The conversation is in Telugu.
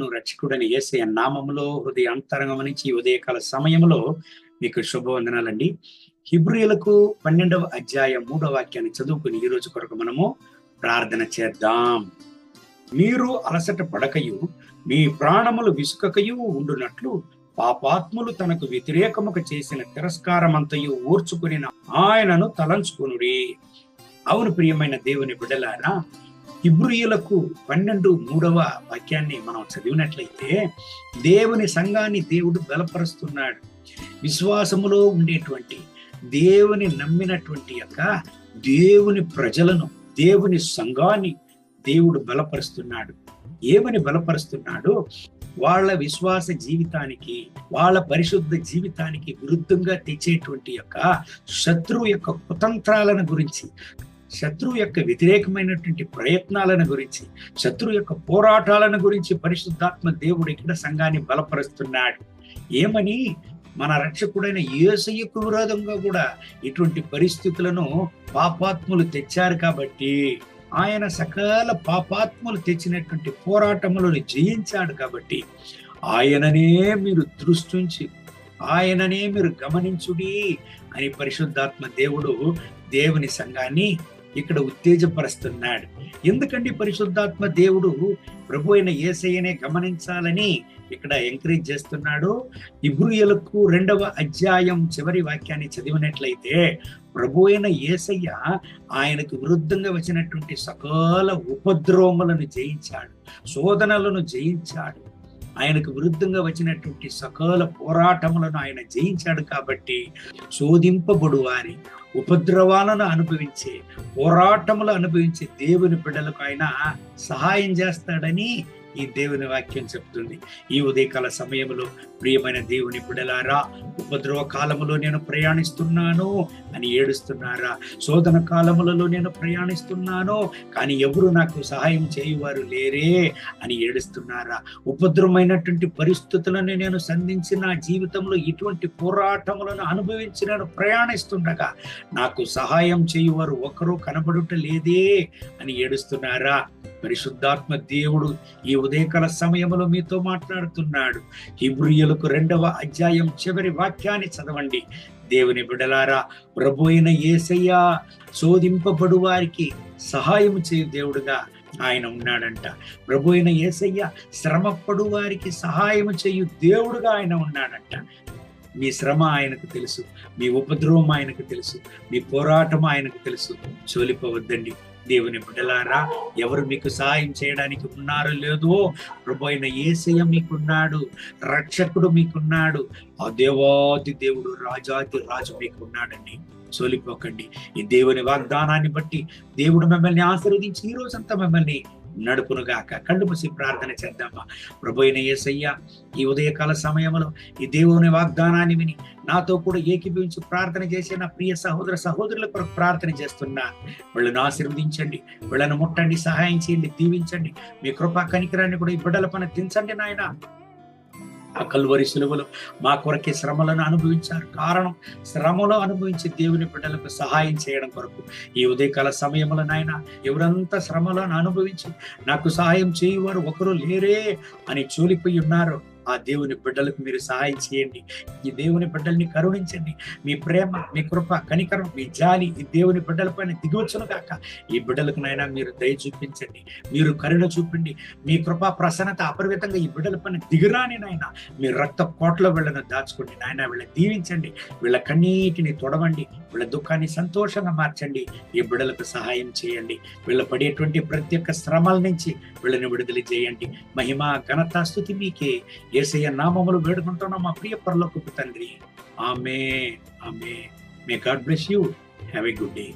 ప్రభువును రక్షకుడని ఏసే నామములో హృదయ అంతరంగం నుంచి ఉదయకాల సమయంలో మీకు శుభవందనాలండి. హిబ్రియులకు పన్నెండవ అధ్యాయం మూడవ వాక్యాన్ని చదువుకుని ఈ రోజు కొరకు మనము ప్రార్థన చేద్దాం. మీరు అలసట పడకయు మీ ప్రాణములు విసుకకయు ఉండునట్లు పాపాత్ములు తనకు వ్యతిరేకముకు చేసిన తిరస్కారమంతయు ఓర్చుకుని ఆయనను తలంచుకునుడి. అవును ప్రియమైన దేవుని బిడలారా హిబ్రియులకు పన్నెండు మూడవ వాక్యాన్ని మనం చదివినట్లయితే దేవుని సంఘాన్ని దేవుడు బలపరుస్తున్నాడు. విశ్వాసములో ఉండేటువంటి దేవుని నమ్మినటువంటి యొక్క దేవుని ప్రజలను దేవుని సంఘాన్ని దేవుడు బలపరుస్తున్నాడు. ఏమని బలపరుస్తున్నాడు? వాళ్ళ విశ్వాస జీవితానికి వాళ్ళ పరిశుద్ధ జీవితానికి విరుద్ధంగా తెచ్చేటువంటి యొక్క శత్రువు యొక్క కుతంత్రాలను గురించి శత్రువు యొక్క వ్యతిరేకమైనటువంటి ప్రయత్నాలను గురించి శత్రువు యొక్క పోరాటాలను గురించి పరిశుద్ధాత్మ దేవుడు ఇక్కడ సంఘాన్ని బలపరుస్తున్నాడు. ఏమని? మన రక్షకుడైన యేసయ్యకు విరోధంగా కూడా ఇటువంటి పరిస్థితులను పాపాత్ములు తెచ్చారు కాబట్టి ఆయన సకల పాపాత్ములు తెచ్చినటువంటి పోరాటములను జయించాడు కాబట్టి ఆయననే మీరు దృష్టించి ఆయననే మీరు గమనించుడి అని పరిశుద్ధాత్మ దేవుడు దేవుని సంఘాన్ని ఇక్కడ ఉత్తేజపరుస్తున్నాడు. ఎందుకండి పరిశుద్ధాత్మ దేవుడు ప్రభు అయిన ఏసయ్యనే గమనించాలని ఇక్కడ ఎంకరేజ్ చేస్తున్నాడు? ఇబ్రుయలకు రెండవ అధ్యాయం చివరి వాక్యాన్ని చదివినట్లయితే ప్రభు అయిన ఏసయ్య ఆయనకు విరుద్ధంగా వచ్చినటువంటి సకల ఉపద్రోమలను జయించాడు శోధనలను జయించాడు. ఆయనకు విరుద్ధంగా వచ్చినటువంటి సకల పోరాటములను ఆయన జయించాడు కాబట్టి శోధింపబడు వారి ఉపద్రవాలను అనుభవించే పోరాటములు అనుభవించే దేవుని బిడ్డలకు ఆయన సహాయం చేస్తాడని ఈ దేవుని వాక్యం చెప్తుంది. ఈ ఉదయకాల సమయంలో ప్రియమైన దేవుని బిడలారా ఉపద్రవ కాలములో నేను ప్రయాణిస్తున్నాను అని ఏడుస్తున్నారా? శోధన కాలములలో నేను ప్రయాణిస్తున్నాను కానీ ఎవరు నాకు సహాయం చేయువారు లేరే అని ఏడుస్తున్నారా? ఉపద్రవమైనటువంటి పరిస్థితులను నేను సంధించి నా జీవితంలో ఇటువంటి పోరాటములను అనుభవించి నేను ప్రయాణిస్తుండగా నాకు సహాయం చేయువారు ఒకరు కనబడుట లేదే అని ఏడుస్తున్నారా? పరిశుద్ధాత్మ దేవుడు ఈ ఉదయకాల సమయంలో మీతో మాట్లాడుతున్నాడు. హిబ్రియులకు రెండవ అధ్యాయం చివరి వాక్యాన్ని చదవండి. దేవుని బిడలారా ప్రభు అయిన ఏసయ్య శోధింపబడు వారికి సహాయం చేయు దేవుడుగా ఆయన ఉన్నాడంట. ప్రభు అయిన ఏసయ్య శ్రమపడు వారికి సహాయం చేయు దేవుడుగా ఆయన ఉన్నాడంట. మీ శ్రమ ఆయనకు తెలుసు మీ ఉపద్రవం ఆయనకు తెలుసు మీ పోరాటం ఆయనకు తెలుసు. చోలిపోవద్దండి. దేవుని బిడ్డలారా ఎవరు మీకు సహాయం చేయడానికి ఉన్నారో లేదో ప్రభు అయిన మీకున్నాడు రక్షకుడు మీకున్నాడు ఆ దేవాది దేవుడు రాజాది రాజు మీకున్నాడండి సోలిపోకండి. ఈ దేవుని వాగ్దానాన్ని బట్టి దేవుడు మిమ్మల్ని ఆశీర్వదించి ఈ రోజంతా మిమ్మల్ని నడుపునుగాక. కళ్ళు మూసి ప్రార్థన చేద్దామా? ప్రభు అయిన ఏసయ్య ఈ ఉదయకాల సమయంలో ఈ దేవుని వాగ్దానాన్ని విని నాతో కూడా ఏకీభవించి ప్రార్థన చేసే నా ప్రియ సహోదర సహోదరుల కొరకు ప్రార్థన చేస్తున్నా. వీళ్ళను ఆశీర్వదించండి. వీళ్ళను ముట్టండి సహాయం చేయండి దీవించండి. మీ కృపా కనికరాన్ని కూడా ఈ బిడ్డల పని దించండి నాయన. ఆ కల్వరి సులువులు మా కొరకే శ్రమలను అనుభవించారు. కారణం శ్రమలో అనుభవించి దేవుని బిడ్డలకు సహాయం చేయడం కొరకు. ఈ ఉదయకాల సమయంలో నాయన ఎవరంతా శ్రమలను అనుభవించి నాకు సహాయం చేయవారు ఒకరు లేరే అని చూలిపోయి ఉన్నారు. ఆ దేవుని బిడ్డలకు మీరు సహాయం చేయండి. ఈ దేవుని బిడ్డల్ని కరుణించండి. మీ ప్రేమ మీ కృప కనికరం మీ జాలి ఈ దేవుని బిడ్డల పైన దిగవచ్చును కాక ఈ బిడ్డలకు నైనా మీరు దయ చూపించండి. మీరు కరుణ చూపండి. మీ కృప ప్రసన్నత అపరిమితంగా ఈ బిడ్డల పైన దిగురాని నాయన మీ రక్త కోట్లో వీళ్ళను దాచుకోండి. నాయన వీళ్ళని దీవించండి. వీళ్ళ కన్నీటిని తొడవండి. వీళ్ళ దుఃఖాన్ని సంతోషంగా మార్చండి. ఈ బిడ్డలకు సహాయం చేయండి. వీళ్ళ పడేటువంటి ప్రతి ఒక్క శ్రమల నుంచి వీళ్ళని విడుదల చేయండి. మహిమ ఘనత స్థుతి మీకే. ఏసయ్య నామములు వేడుకుంటున్నాం మా ప్రియ పరలోకపు తండ్రి. ఆమె ఆమె may God bless you have a good day